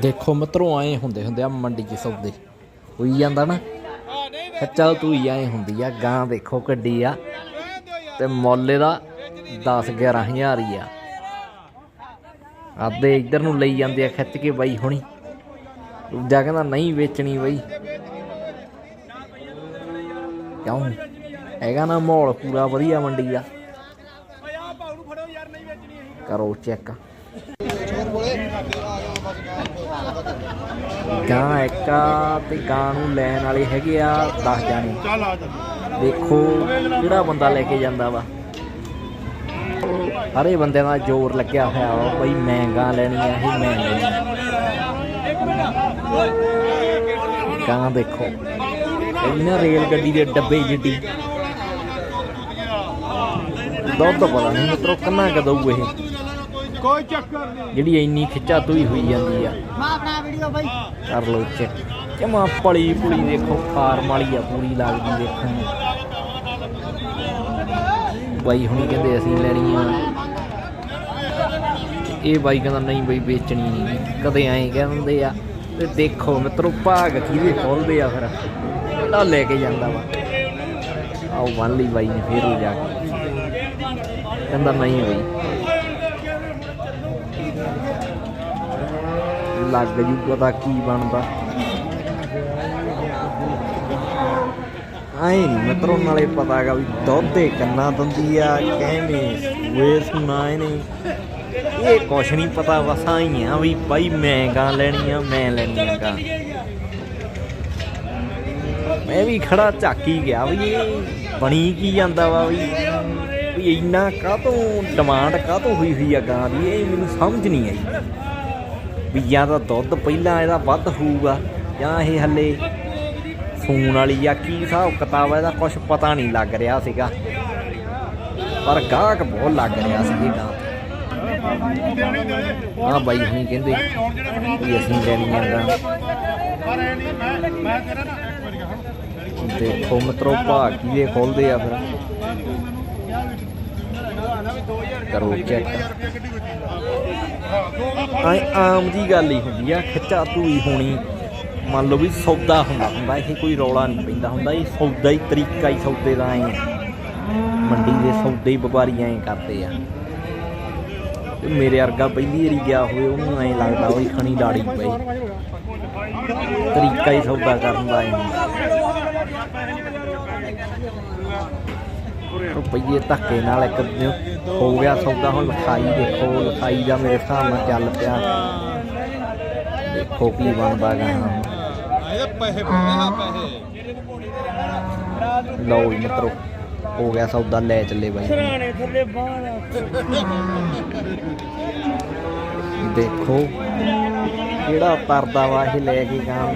ਦੇਖੋ ਮਿੱਤਰੋ ਆਏ ਹੁੰਦੇ ਹੁੰਦੇ ਆ ਮੰਡੀ 'ਚ ਸੌਦੇ। ਹੋਈ ਜਾਂਦਾ ਨਾ ਸੱਚਾ ਤੂੰ ਹੀ ਆਏ ਹੁੰਦੀ ਆ ਗਾਂ ਦੇਖੋ ਕੱਡੀ ਆ। ਤੇ ਮੁੱਲ ਦਾ 10 11000 ਹੀ ਆ। ਆਪਦੇ ਇੱਧਰ ਨੂੰ ਲਈ ਜਾਂਦੇ ਆ ਖਿੱਚ ਕੇ ਬਾਈ ਹੁਣੀ। ਦੂਜਾ ਕਹਿੰਦਾ ਨਹੀਂ ਵੇਚਣੀ ਬਾਈ। ਕਿਉਂ? ਹੈਗਾ ਨਾ ਮਾਹੌਲ ਪੂਰਾ ਵਧੀਆ ਮੰਡੀ ਦਾ। ਕਰੋ ਚੈੱਕ। ਗਾਂ ਇੱਕ ਆ ਨੂੰ ਲੈਣ ਵਾਲੇ ਹੈਗੇ ਆ 10 ਜਾਣੇ। ਦੇਖੋ ਕਿਹੜਾ ਬੰਦਾ ਲੈ ਕੇ ਜਾਂਦਾ ਵਾ। ਹਰੇ ਬੰਦੇ ਦਾ ਜ਼ੋਰ ਲੱਗਿਆ ਹੋਇਆ ਵਾ, ਬਈ ਮੈਂ ਗਾਂ ਲੈਣੀ ਆ, ਇਹ ਮੈਂ ਲੈਣੀ ਗਾਂ ਦੇਖੋ ਇਹਨਾਂ ਰੇਲ ਗੱਡੀ ਦੇ ਡੱਬੇ ਜਿੱਡੀ। ਦੁੱਧ ਪਤਾ ਨਹੀਂ ਮਿੱਤਰੋ ਕਿੰਨਾ ਕਦੂ ਇਹ। ਕੋਈ ਚੱਕਰ ਨਹੀਂ। ਜਿਹੜੀ ਇੰਨੀ ਖਿੱਚਾ ਤੂਈ ਹੋਈ ਜਾਂਦੀ ਆ। ਮੈਂ ਬਣਾ ਵੀਡੀਓ ਬਾਈ। ਕਰ ਲੋ ਚੈੱਕ ਜਮਾ ਪਲੀ ਪੁਲੀ ਦੇਖੋ ਫਾਰਮ ਵਾਲੀ ਆ ਪੂਰੀ ਲੱਗਦੀ ਦੇਖਣ ਨੂੰ। ਬਾਈ ਹੁਣੀ ਕਹਿੰਦੇ ਅਸੀਂ ਲੈਣੀ ਆ। ਇਹ ਬਾਈ ਕਹਿੰਦਾ ਨਹੀਂ ਬਾਈ ਵੇਚਣੀ ਨਹੀਂ ਕਦੇ ਐਂ ਕਹਿੰਦੇ ਆ ਤੇ ਦੇਖੋ ਮਿੱਤਰੋ ਭਾਗ ਕਿਹਦੇ ਖੋਲਦੇ ਆ ਫਿਰ। ਕਿਹੜਾ ਲੈ ਕੇ ਜਾਂਦਾ ਵਾ। ਆਓ ਬੰਨ ਲਈ ਬਾਈ ਨੇ ਫੇਰ ਉਹ ਜਾ ਕੇ। ਕਹਿੰਦਾ ਨਹੀਂ ਬਾਈ। ਲੱਗ ਜੂ ਪਤਾ ਕੀ ਬਣਦਾ। ਆਏ ਨਹੀਂ ਮਿੱਤਰੋ, ਨਾਲੇ ਪਤਾ ਹੈਗਾ ਵੀ ਦੁੱਧ ਕੰਨਾ ਦੰਦੀ ਆ ਕਹਿੰਦੇ ਵੇ ਸੁਣਾਏ ਨੇ ਇਹ ਕੁਛ ਨਹੀਂ ਪਤਾ, ਬਸ ਆਈ ਆ ਵੀ ਭਾਈ ਮੈਂ ਗਾਂ ਲੈਣੀ ਆ, ਮੈਂ ਲੈਣੀ ਆ ਗਾਂ। ਮੈਂ ਵੀ ਖੜਾ ਝਾਕੀ ਗਿਆ ਵੀ ਇਹ ਬਣੀ ਕੀ ਜਾਂਦਾ ਵਾ ਵੀ ਵੀ ਇੰਨਾ ਕਾਹਤੋਂ, ਡਿਮਾਂਡ ਕਾਹਤੋਂ ਹੋਈ ਹੋਈ ਆ ਗਾਂ ਦੀ, ਇਹ ਮੈਨੂੰ ਸਮਝ ਨਹੀਂ ਆਈ। ਵੀ ਜਾਂ ਤਾਂ ਦੁੱਧ ਪਹਿਲਾਂ ਇਹਦਾ ਵੱਧ ਹੋਊਗਾ ਜਾਂ ਇਹ ਹੱਲੇ ਫੋਨ ਵਾਲੀ ਆ ਕੀ ਹਿਸਾਬ ਕਿਤਾਬ ਇਹਦਾ ਕੁਝ ਪਤਾ ਨਹੀਂ ਲੱਗ ਰਿਹਾ ਸੀਗਾ। ਪਰ ਗਾਹਕ ਬਹੁਤ ਲੱਗ ਰਿਹਾ ਸੀ ਇਹ ਹਾਂ ਬਾਈ ਹੁਣੀ ਕਹਿੰਦੇ ਵੀ ਅਸੀਂ ਲੈਣੀਆਂ ਗਾਂ। ਪਰ ਐ ਨਹੀਂ ਮੈਂ ਮੈਂ ਤੇਰਾ ਨਾ ਇੱਕ ਵਾਰੀ ਕਹਾਂ ਦੇਖੋ ਮਿੱਤਰੋ, ਭਾਅ ਕਿਵੇਂ ਖੋਲਦੇ ਆ ਫਿਰ? ਕਰੋ ਚੈੱਕ ਆਏ ਆਮ ਦੀ ਗੱਲ ਹੀ ਹੁੰਦੀ ਆ, ਖਿੱਚਾ ਧੂਈ ਹੋਣੀ। ਮੰਨ ਲਓ ਵੀ ਸੌਦਾ ਹੁੰਦਾ ਹੁੰਦਾ, ਇਹ ਕੋਈ ਰੌਲਾ ਨਹੀਂ ਪੈਂਦਾ ਹੁੰਦਾ, ਇਹ ਸੌਦਾ ਹੀ ਤਰੀਕਾ ਹੀ ਸੌਦੇ ਦਾ ਐ ਮੰਡੀ ਦੇ ਸੌਦੇ ਹੀ ਵਪਾਰੀ ਐ ਕਰਦੇ ਆ। ਤੇ ਮੇਰੇ ਵਰਗਾ ਪਹਿਲੀ ਵਾਰੀ ਗਿਆ ਹੋਵੇ, ਉਹਨੂੰ ਐ ਲੱਗਦਾ ਵੀ ਖਣੀ ਡਾੜੀ ਪਈ। ਤਰੀਕਾ ਹੀ ਸੌਦਾ ਕਰਨ ਦਾ ਐ। ਰੁਪਈਏ ਧੱਕੇ ਨਾਲ ਇੱਕ ਦਿਨ ਹੋ ਗਿਆ ਸੌਦਾ ਹੁਣ ਲਿਖਾਈ ਦੇਖੋ ਲਿਖਾਈ ਦਾ ਮੇਰੇ ਹਿਸਾਬ ਨਾਲ ਚੱਲ ਪਿਆ। ਦੇਖੋ ਕੀ ਬਣਦਾ ਗਾ। ਇਹਦੇ ਪੈਸੇ ਪਾਉਣੇ ਪੈਸੇ ਲਓ ਜੀ ਮਿੱਤਰੋ ਹੋ ਗਿਆ ਸੌਦਾ ਲੈ ਚੱਲੇ ਬਾਈ। ਥੱਲੇ ਬਾਹਰ ਦੇਖੋ ਕਿਹੜਾ ਤਰਦਾ ਵਾ ਇਹ ਲੈ ਕੇ ਗਾਂ।